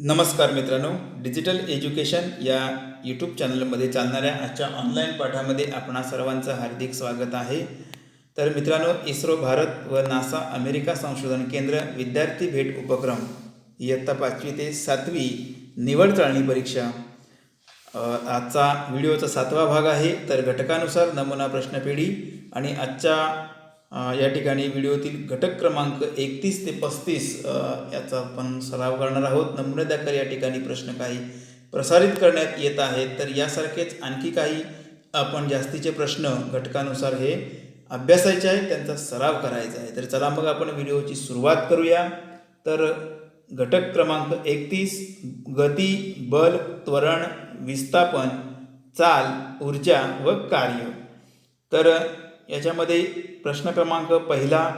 नमस्कार मित्रांनो digital education या यूट्यूब चॅनलमध्ये चालणाऱ्या आजच्या ऑनलाईन पाठामध्ये आपणा सर्वांचं हार्दिक स्वागत आहे. तर मित्रांनो इस्रो भारत व नासा अमेरिका संशोधन केंद्र विद्यार्थी भेट उपक्रम इयत्ता पाचवी ते सातवी निवड चाळणी परीक्षा आजचा व्हिडिओचा सातवा भाग आहे. तर घटकानुसार नमुना प्रश्नपेढी आणि आजच्या या ठिकाणी व्हिडिओतील घटक क्रमांक एकतीस ते पस्तीस याचा आपण सराव करणार आहोत. नमुने दाखल या ठिकाणी प्रश्न काही प्रसारित करण्यात येत आहेत. तर यासारखेच आणखी काही आपण जास्तीचे प्रश्न घटकानुसार हे अभ्यासायचे आहेत त्यांचा सराव करायचा आहे. तर चला मग आपण व्हिडिओची सुरुवात करूया. तर घटक क्रमांक एकतीस गती बल त्वरण विस्थापन चाल ऊर्जा व कार्य. तर याच्यामध्ये प्रश्न क्रमांक पहिला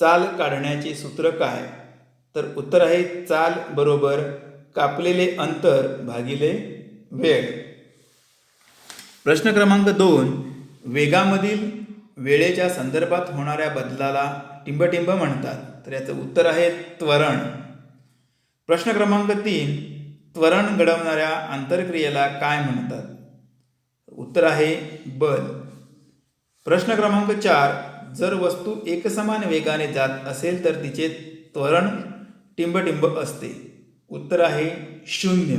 चाल काढण्याचे सूत्र काय? तर उत्तर आहे चाल बरोबर कापलेले अंतर भागिले वेळ. प्रश्न क्रमांक दोन वेगामधील वेळेच्या संदर्भात होणाऱ्या बदलाला टिंबटिंब म्हणतात. तर याचं उत्तर आहे त्वरण. प्रश्न क्रमांक तीन त्वरण घडवणाऱ्या आंतरक्रियेला काय म्हणतात? उत्तर आहे बल. प्रश्न क्रमांक चार जर वस्तू एकसमान वेगाने जात असेल तर तिचे त्वरण टिंबटिंब असते. उत्तर आहे शून्य.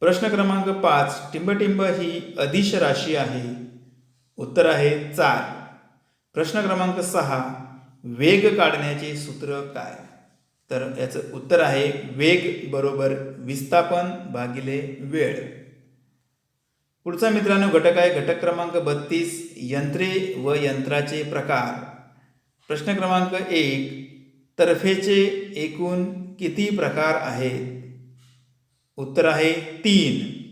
प्रश्न क्रमांक पाच टिंबटिंब ही अदिश राशी आहे. उत्तर आहे चार. प्रश्न क्रमांक सहा वेग काढण्याचे सूत्र काय? तर याचं उत्तर आहे वेग बरोबर विस्थापन भागिले वेळ. पुढचा मित्रांनो घटक आहे घटक क्रमांक बत्तीस यंत्रे व यंत्राचे प्रकार. प्रश्न क्रमांक एक तर्फेचे एकूण किती प्रकार आहेत? उत्तर आहे तीन.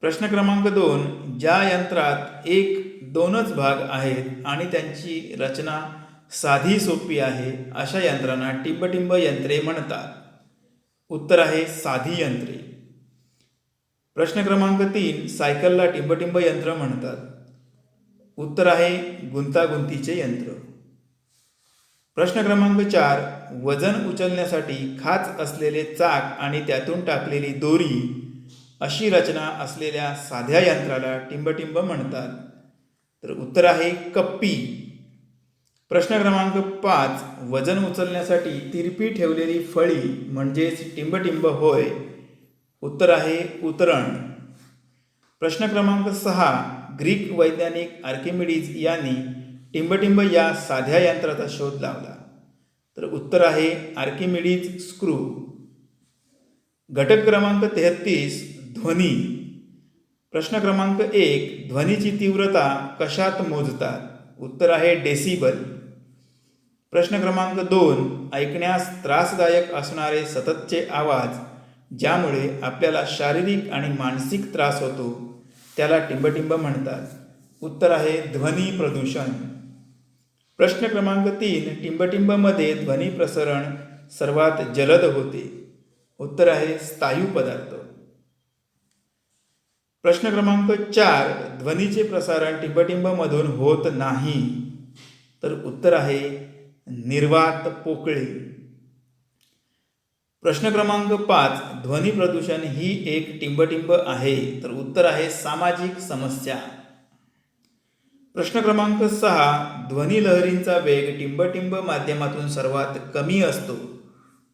प्रश्न क्रमांक दोन ज्या यंत्रात एक दोनच भाग आहेत आणि त्यांची रचना साधी सोपी आहे अशा यंत्रांना टिंबटिंब यंत्रे म्हणतात. उत्तर आहे साधी यंत्रे. प्रश्न क्रमांक तीन सायकलला टिंबटिंब यंत्र म्हणतात. उत्तर आहे गुंतागुंतीचे यंत्र. प्रश्न क्रमांक चार वजन उचलण्यासाठी खाच असलेले चाक आणि त्यातून टाकलेली दोरी अशी रचना असलेल्या साध्या यंत्राला टिंबटिंब म्हणतात. तर उत्तर आहे कप्पी. प्रश्न क्रमांक पाच वजन उचलण्यासाठी तिरपी ठेवलेली फळी म्हणजेच टिंबटिंब होय. उत्तर आहे उतरण. प्रश्न क्रमांक सहा ग्रीक वैज्ञानिक आर्किमिडीज यांनी टिंबटिंब या साध्या यंत्राचा शोध लावला. तर उत्तर आहे आर्किमिडीज स्क्रू. घटक क्रमांक तेहतीस ध्वनी. प्रश्न क्रमांक एक ध्वनीची तीव्रता कशात मोजतात? उत्तर आहे डेसिबल. प्रश्न क्रमांक दोन ऐकण्यास त्रासदायक असणारे सततचे आवाज. ज्यामुळे आपल्याला शारीरिक आणि मानसिक त्रास होतो त्याला टिंबटिंब म्हणतात. उत्तर आहे ध्वनी प्रदूषण. प्रश्न क्रमांक तीन टिंबटिंबमध्ये ध्वनी प्रसरण सर्वात जलद होते. उत्तर आहे स्थायू पदार्थ. प्रश्न क्रमांक चार ध्वनीचे प्रसारण टिंबटिंबमधून होत नाही. तर उत्तर आहे निर्वात पोकळे. प्रश्न क्रमांक पाच ध्वनी प्रदूषण ही एक टिंबटिंब आहे तर उत्तर आहे सामाजिक समस्या. प्रश्न क्रमांक सहा ध्वनी लहरींचा वेग टिंबटिंब माध्यमातून सर्वात कमी असतो.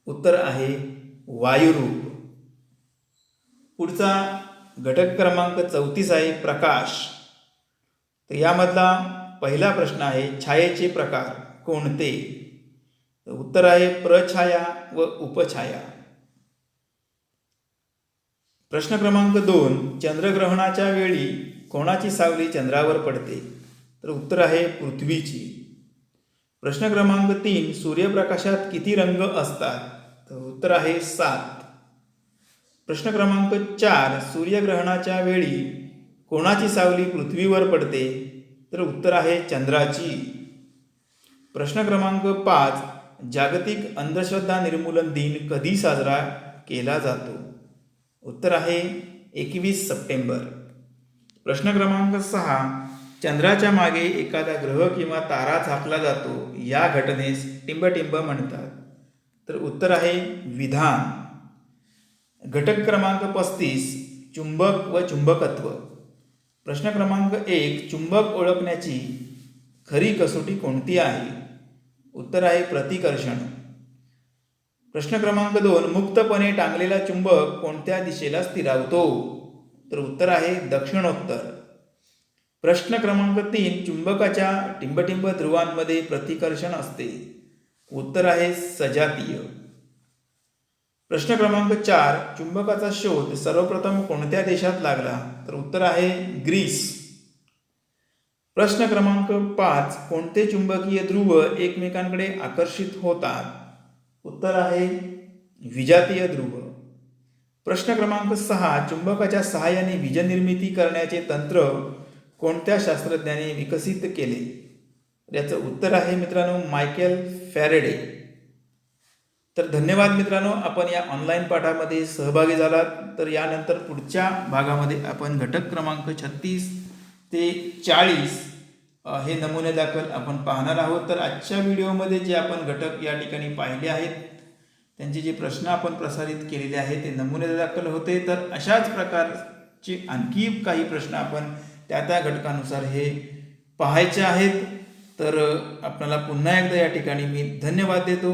उत्तर आहे वायुरूप. पुढचा घटक क्रमांक चौतीस आहे प्रकाश. तर यामधला पहिला प्रश्न आहे छायेचे प्रकार कोणते? तर उत्तर आहे प्रछाया व उपछाया. प्रश्न क्रमांक दोन चंद्रग्रहणाच्या वेळी कोणाची सावली चंद्रावर पडते? तर उत्तर आहे पृथ्वीची. प्रश्न क्रमांक तीन सूर्यप्रकाशात किती रंग असतात? तर उत्तर आहे सात. प्रश्न क्रमांक चार सूर्यग्रहणाच्या वेळी कोणाची सावली पृथ्वीवर पडते? तर उत्तर आहे चंद्राची. प्रश्न क्रमांक पाच जागतिक अंधश्रद्धा निर्मूलन दिन कधी साजरा केला जातो? उत्तर आहे एकवीस सप्टेंबर. प्रश्न क्रमांक सहा चंद्राच्या मागे एखादा ग्रह किंवा तारा झाकला जातो या घटनेस टिंबटिंब म्हणतात. तर उत्तर आहे विधान. घटक क्रमांक पस्तीस चुंबक व चुंबकत्व. प्रश्न क्रमांक एक चुंबक ओळखण्याची खरी कसोटी कोणती आहे? उत्तर आहे प्रतिकर्षण. प्रश्न क्रमांक दोन मुक्तपणे टांगलेला चुंबक कोणत्या दिशेला स्थिरावतो? तर उत्तर आहे दक्षिणोत्तर. प्रश्न क्रमांक तीन चुंबकाच्या टिंबटिंब ध्रुवांमध्ये प्रतिकर्षण असते. उत्तर आहे सजातीय. प्रश्न क्रमांक चार चुंबकाचा शोध सर्वप्रथम कोणत्या देशात लागला? तर उत्तर आहे ग्रीस. प्रश्न क्रमांक पाच कोणते चुंबकीय ध्रुव एकमेकांकडे आकर्षित होतात? उत्तर आहे विजातीय ध्रुव. प्रश्न क्रमांक सहा चुंबकाच्या सहाय्याने वीजनिर्मिती करण्याचे तंत्र कोणत्या शास्त्रज्ञाने विकसित केले? याचं उत्तर आहे मित्रांनो मायकेल फॅरेडे. तर धन्यवाद मित्रांनो आपण या ऑनलाईन पाठामध्ये सहभागी झालात. तर यानंतर पुढच्या भागामध्ये आपण घटक क्रमांक छत्तीस ते चाळीस हे नमुने दाखल आपण पाहणार आहोत. तर आजच्या व्हिडिओमध्ये जे आपण घटक या ठिकाणी पाहिले आहेत त्यांचे जे प्रश्न आपण प्रसारित केलेले आहेत ते नमुने दाखल होते. तर अशाच प्रकारचे आणखी काही प्रश्न आपण त्या त्या घटकानुसार हे पाहायचे आहेत. तर आपल्याला पुन्हा एकदा या ठिकाणी मी धन्यवाद देतो.